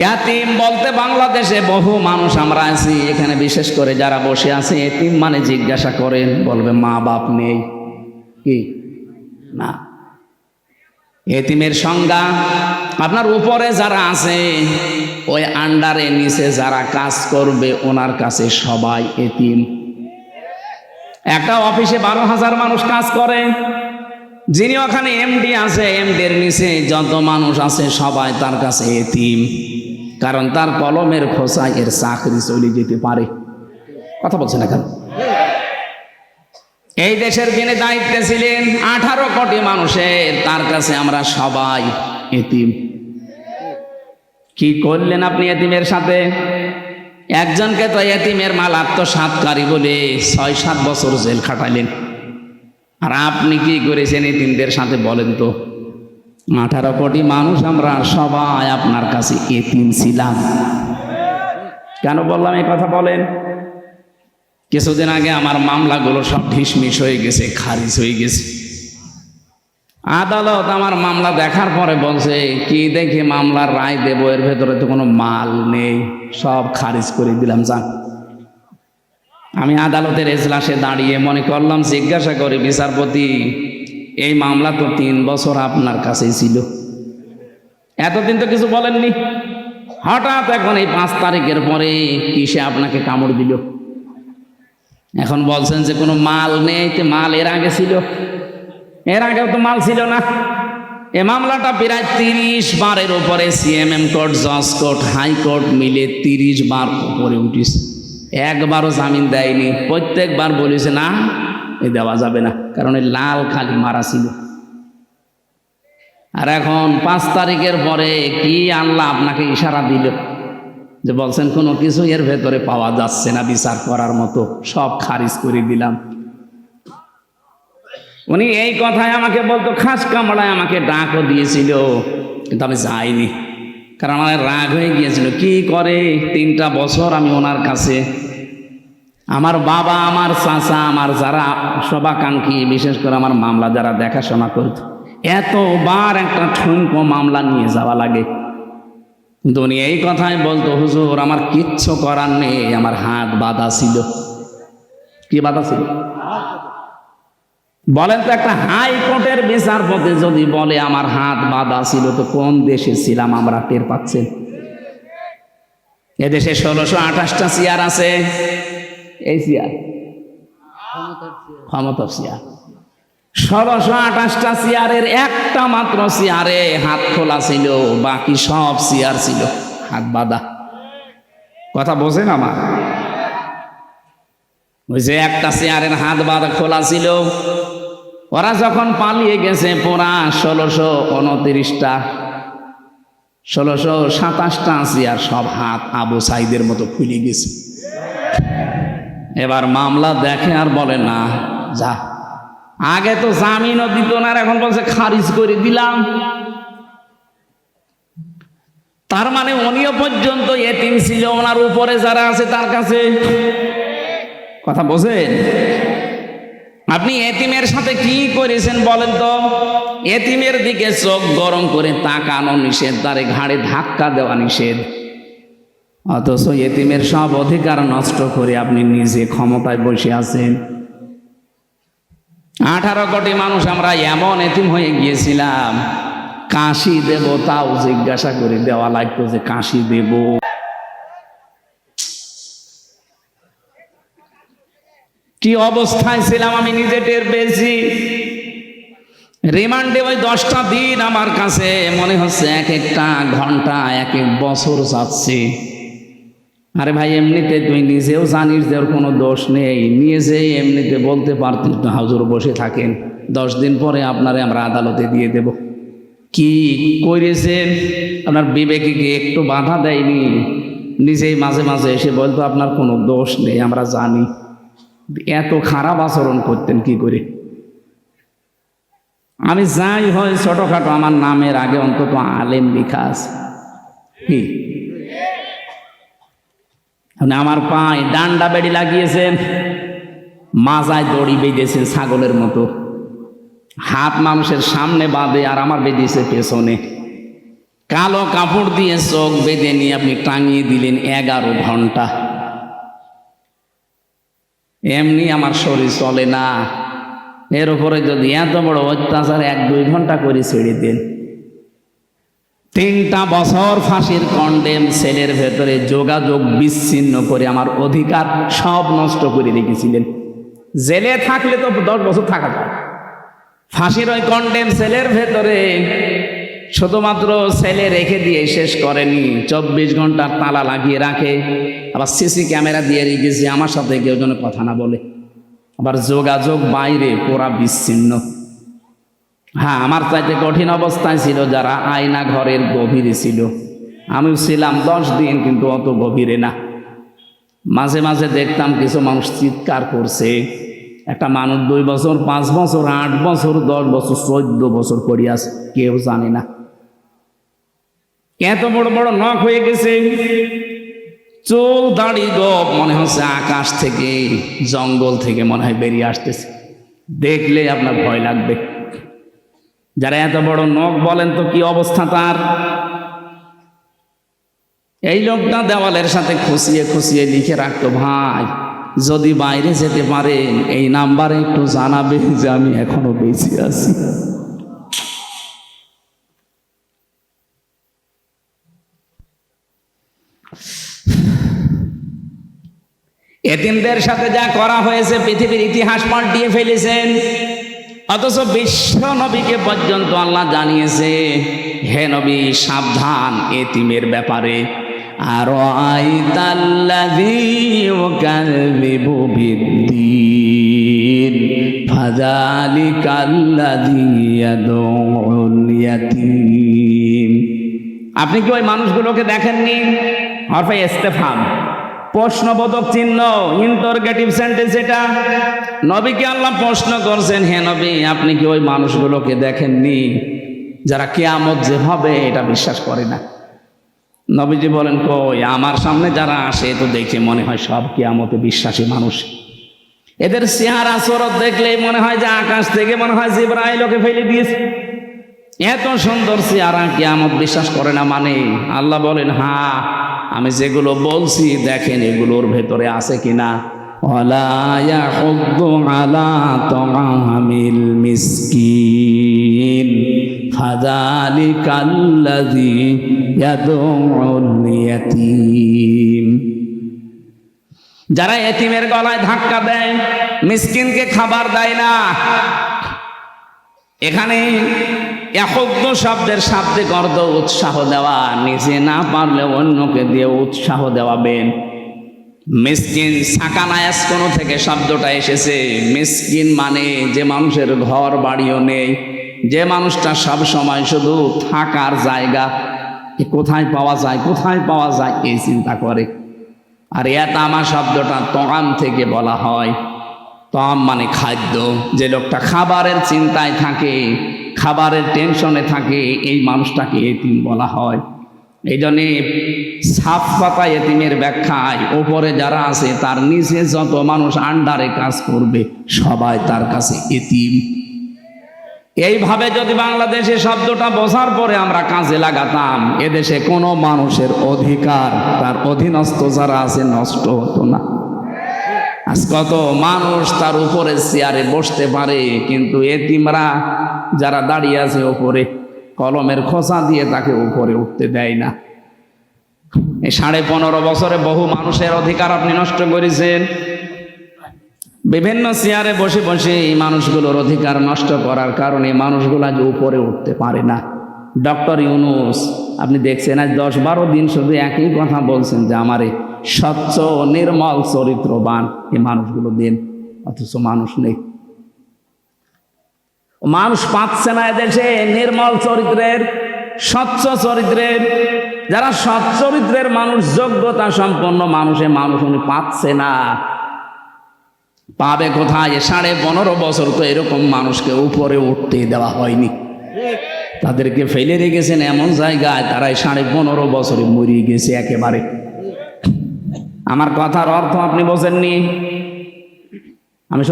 এতিম বলতে বাংলাদেশে বহু মানুষ আমরা আছি, এখানে বিশেষ করে যারা বসে আছে এতিম মানে জিজ্ঞাসা করেন, বলবে মা বাপ নেই। কি? না। এতিমের সংজ্ঞা, আপনার উপরে যারা আছে, ওই আন্ডারে নিচে যারা কাজ করবে, ওনার কাছে সবাই এতিম একটা অফিসে বারো হাজার মানুষ কাজ করে, যিনি ওখানে এমডি আছে, এমডির নিচে যত মানুষ আছে, সবাই তার কাছে এতিম কারণ তার কলমের খোসায় এর চাকরি চলে যেতে পারে। কথা বলছে না কেন? এই দেশের যিনি দায়িত্বে ছিলেন, আঠারো কোটি মানুষের, তার কাছে আমরা সবাই এতিম। কি করলেন আপনি এতিমের সাথে? একজনকে তো এতিমের মাল আত্মসাতকারী বলে ছয় সাত বছর জেল খাটাইলেন আর আপনি কি করেছেন এতিমদের সাথে বলেন তো? আঠারো কোটি মানুষ, আমরা সবাই আপনার কাছে এতিম ছিলাম। কেন বললাম এই কথা বলেন? কিছুদিন আগে আমার মামলাগুলো সব ঢিসমিস হয়ে গেছে, খারিজ হয়ে গেছে। আদালত আমার মামলা দেখার পরে বলছে, কি দেখে মামলার রায় দেবো? এর ভেতরে তো কোনো মাল নেই, সব খারিজ করে দিলাম, যান। আমি আদালতের এজলাসে দাঁড়িয়ে মনে করলাম, জিজ্ঞাসা করে, বিচারপতি এই মামলা তো তিন বছর আপনার কাছেই ছিল। এতদিন তো কিছু বলেননি। হঠাৎ এখন এই পাঁচ তারিখের পরে কিসে আপনাকে কামড় দিল? এখন বলছেন যে কোনো মাল নেই, তো মাল এর আগে ছিল। এর আগেও তো মাল ছিল না। এ মামলাটা প্রায় তিরিশ বারের উপরে সিএমএম কোর্ট, জজ কোর্ট হাইকোর্ট মিলে তিরিশ বার উপরে উঠিস একবারও জামিন দেয়নি। প্রত্যেকবার বলেছে, না এ দেওয়া যাবে না, কারণ এই লাল খালি মারা ছিল। আর এখন পাঁচ তারিখের পরে কি আল্লাহ আপনাকে ইশারা দিল? যে বলছেন, কোনো কিছু এর ভেতরে পাওয়া যাচ্ছে না, বিচার করার মতো, সব খারিজ করে দিলাম। উনি এই কথায় আমাকে বলতো, খাস কামড়ায় আমাকে ডাকও দিয়েছিল, কিন্তু আমি যাইনি। কারণ আমার রাগ হয়ে গিয়েছিল, কি করে? তিনটা বছর আমি ওনার কাছে আমার বাবা, আমার চাচা, আমার যারা সবাকাঙ্ক্ষী, বিশেষ করে আমার মামলা যারা দেখাশোনা করত, এতবার একটা ঠুনকো মামলা নিয়ে যাওয়া লাগে। উনি এই কথাই বলতো, হুজুর, আমার কিচ্ছু করার নেই, আমার হাত বাঁধা ছিল। কি বাধা ছিল? বলেন তো, একটা হাইকোর্টের বিচারপতি যদি বলে, আমার হাত বাঁধা ছিল, তো কোন দেশে ছিলাম আমরা, টের পাচ্ছেন? এদেশে ষোলোশো আঠাশটা চেয়ার আছে। এই ক্ষমতার চেয়ার। ষোলোশো আঠাশটা চেয়ারের একটা মাত্র চেয়ারে হাত খোলা ছিল, বাকি সব চেয়ার ছিল। হাত বাঁধা। কথা বোঝেন আমার? ওই যে একটা চেয়ারের হাত বাঁধা খোলা ছিল, ওরা যখন পালিয়ে গেছে পোড়া ষোলোশো উনত্রিশটা, ষোলোশো সাতাশটা চেয়ার সব হাত আবু সাইদের মতো খুলে গেছে। এবার মামলা দেখে আর বলে না, যা। আগে তো জামিনও দিত না এখন বলছে খারিজ করে দিলাম। তার মানে উনিও পর্যন্ত এতিম ছিল, ওনার উপরে যারা আছে তার কাছে। কথা বোঝেন? আপনি এতিমের সাথে কি করেছেন বলেন তো? এতিমের দিকে চোখ গরম করে তাকানো নিষেধ, তারে ঘাড়ে ধাক্কা দেওয়া নিষেধ। অথচ এতিমের সব অধিকার নষ্ট করে আপনি নিজে ক্ষমতায় বসে আছেন। আঠারো কোটি মানুষ, আমরা এমন এতিম হয়ে গিয়েছিলাম। কাশি দেব তাও জিজ্ঞাসা করে দেওয়া লাগতো যে কাশি দেব। কি অবস্থায় ছিলাম আমি নিজে টের পেয়েছি। রিমান্ডে ওই দশটা দিন আমার কাছে মনে হচ্ছে এক একটা ঘণ্টা, এক এক বছর যাচ্ছে। আরে ভাই, এমনিতে তুই নিজেও জানিস যে ওর কোনো দোষ নেই। যে এমনিতে বলতে পারতিস না, হাজুর বসে থাকেন। দশ দিন পরে আপনারে আমরা আদালতে দিয়ে দেব। কি করেছেন আপনার বিবেকে কি একটু বাধা দেয়নি? নিজেই মাঝে মাঝে এসে বলতো, আপনার কোনো দোষ নেই, আমরা জানি। এত খারাপ আচরণ করতেন কি করে? আমি যাই হয় ছোটখাটো, আমার নামের আগে অন্তত আলেম আছে। কি? মানে আমার পায়ে ডান্ডা বেড়ি লাগিয়েছেন, মাজায় দড়ি বেঁধেছেন ছাগলের মতো। হাত মানুষের সামনে বাঁধে আর আমার বেঁধেছে পেছনে। কালো কাপড় দিয়ে চোখ বেঁধে নিয়ে আপনি টাঙিয়ে দিলেন এগারো ঘণ্টা। এমনি আমার শরীর চলে না। এর উপরে যদি এত বড় অত্যাচার এক দুই ঘণ্টা করে ছেড়ে দেন। তিনটা বছর ফাঁসির কন্ডেম সেলের ভেতরে যোগাযোগ বিচ্ছিন্ন করে আমার অধিকার সব নষ্ট করে রেখেছিলেন। জেলে থাকলে তো দশ বছর থাকা যায়। ফাঁসির ওই কন্ডেম সেলের ভেতরে শুধুমাত্র সেলে রেখে দিয়ে শেষ করেনি, চব্বিশ ঘণ্টার তালা লাগিয়ে রাখে, আবার সিসি ক্যামেরা দিয়ে রেখেছি, আমার সাথে কেউ যেন কথা না বলে। আবার যোগাযোগ বাইরে পুরা বিচ্ছিন্ন। হ্যাঁ আমার চাইতে কঠিন অবস্থায় ছিল যারা আয়না ঘরের গভীরে ছিল। আমিও ছিলাম দশ দিন, কিন্তু অত গভীরে না। মাঝে মাঝে দেখতাম কিছু মানুষ চিৎকার করছে। একটা মানুষ দুই বছর, পাঁচ বছর, আট বছর, দশ বছর, চোদ্দ বছর করিয়াছে কেউ জানে না। এত বড় বড় নখ হয়ে গেছে। চুল, দাড়ি, গপ, মনে হচ্ছে আকাশ থেকে, জঙ্গল থেকে মনে হয় বেরিয়ে আসতেছে। দেখলে আপনার ভয় লাগবে। যারা এত বড় নখ বলেন তো কি অবস্থা তার? এই লোকটা দেওয়ালের সাথে খুশিয়ে খুশিয়ে লিখে রাখতো ভাই, যদি বাইরে যেতে পারেন, এই নাম্বারে একটু জানাবে যে আমি এখনও বেঁচে আছি। এতিমদের সাথে যা করা হয়েছে, পৃথিবীর ইতিহাস পাল্টিয়ে ফেলেছেন। অথচ বিশ্ব নবীকে পর্যন্ত আল্লাহ জানিয়েছে, হে নবী, সাবধান এতিমের ব্যাপারে। আর আপনি কি ওই মানুষগুলোকে দেখেননি? হরফে ইস্তেফাম প্রশ্নবোধক চিহ্ন ইন্টারগেটিভ সেন্টেন্স এটা। নবীকে আল্লাহ প্রশ্ন করছেন, হে নবী, আপনি কি ওই মানুষগুলোকে দেখেননি যারা কেয়ামত যে হবে এটা বিশ্বাস করে না? নবীজি বলেন, কই, আমার সামনে যারা আসে তো দেখে মনে হয় সব কেয়ামতে বিশ্বাসী মানুষ। এদের চেহারা চরত দেখলেই মনে হয় যে আকাশ থেকে মনে হয় জিব্রাইলকে ফেলে দিয়েছে। এত সুন্দর চেহারা কেয়ামত বিশ্বাস করে না মানে? আল্লাহ বলেন, হা, আমি যেগুলো বলছি দেখেন এগুলোর ভেতরে আছে কিনা? যারা এতিমের গলায় ধাক্কা দেয়, মিসকিনকে খাবার দেয় না। এখানে একজ্ঞ শব্দের শাব্দে গর্দ উৎসাহ দেওয়া, নিজে না পারলে অন্যকে দিয়ে উৎসাহ দেওয়াবেন। মিসকিন সাকানায়াস কোনো থেকে শব্দটা এসেছে? মিসকিন মানে যে মানুষের ঘর বাড়িও নেই, যে মানুষটা সব সময় শুধু থাকার জায়গা। কোথায় পাওয়া যায়, কোথায় পাওয়া যায়, এই চিন্তা করে। আর এতামা শব্দটা তগাম থেকে বলা হয়। তম মানে খাদ্য। যে লোকটা খাবারের চিন্তায় থাকে খাবারের টেনশনে থাকে, এই মানুষটাকে এতিম বলা হয়। এই জন্যে সাফ পাতা এতিমের ব্যাখ্যায়, ওপরে যারা আছে, তার নিচে যত মানুষ আন্ডারে কাজ করবে, সবাই তার কাছে এতিম। এইভাবে যদি বাংলাদেশে শব্দটা বোঝার পরে আমরা কাজে লাগাতাম, এদেশে কোনো মানুষের অধিকার, তার অধীনস্থ যারা আছে, নষ্ট হতো না। আজ কত মানুষ তার উপরে চেয়ারে বসতে পারে, কিন্তু এতিমরা যারা দাঁড়িয়ে আছে ওপরে কলমের খোসা দিয়ে তাকে উপরে উঠতে দেয় না। এই সাড়ে পনেরো বছরে বহু মানুষের অধিকার আপনি নষ্ট করেছেন। বিভিন্ন চেয়ারে বসে বসে এই মানুষগুলোর অধিকার নষ্ট করার কারণে মানুষগুলো আজ উপরে উঠতে পারে না। ডক্টর ইউনুস, আপনি দেখছেন আজ দশ বারো দিন শুধু একই কথা বলছেন যে আমারে স্বচ্ছ নির্মল চরিত্রবান এই মানুষগুলো দিন। অথচ মানুষ নেই। মানুষ পাচ্ছে না এদেশে নির্মল চরিত্রের, স্বচ্ছ চরিত্রের। যারা সৎ চরিত্রের মানুষ, যোগ্যতা সম্পন্ন মানুষে মানুষ উনি পাচ্ছে না। পাবে কোথায়? সাড়ে পনেরো বছর তো এরকম মানুষকে উপরে উঠতে দেওয়া হয়নি। তাদেরকে ফেলে রেখেছেন এমন জায়গায়, তারাই সাড়ে পনেরো বছরে মরিয়ে গেছে একেবারে। আমার কথার অর্থ আপনি বোঝেননি। আমি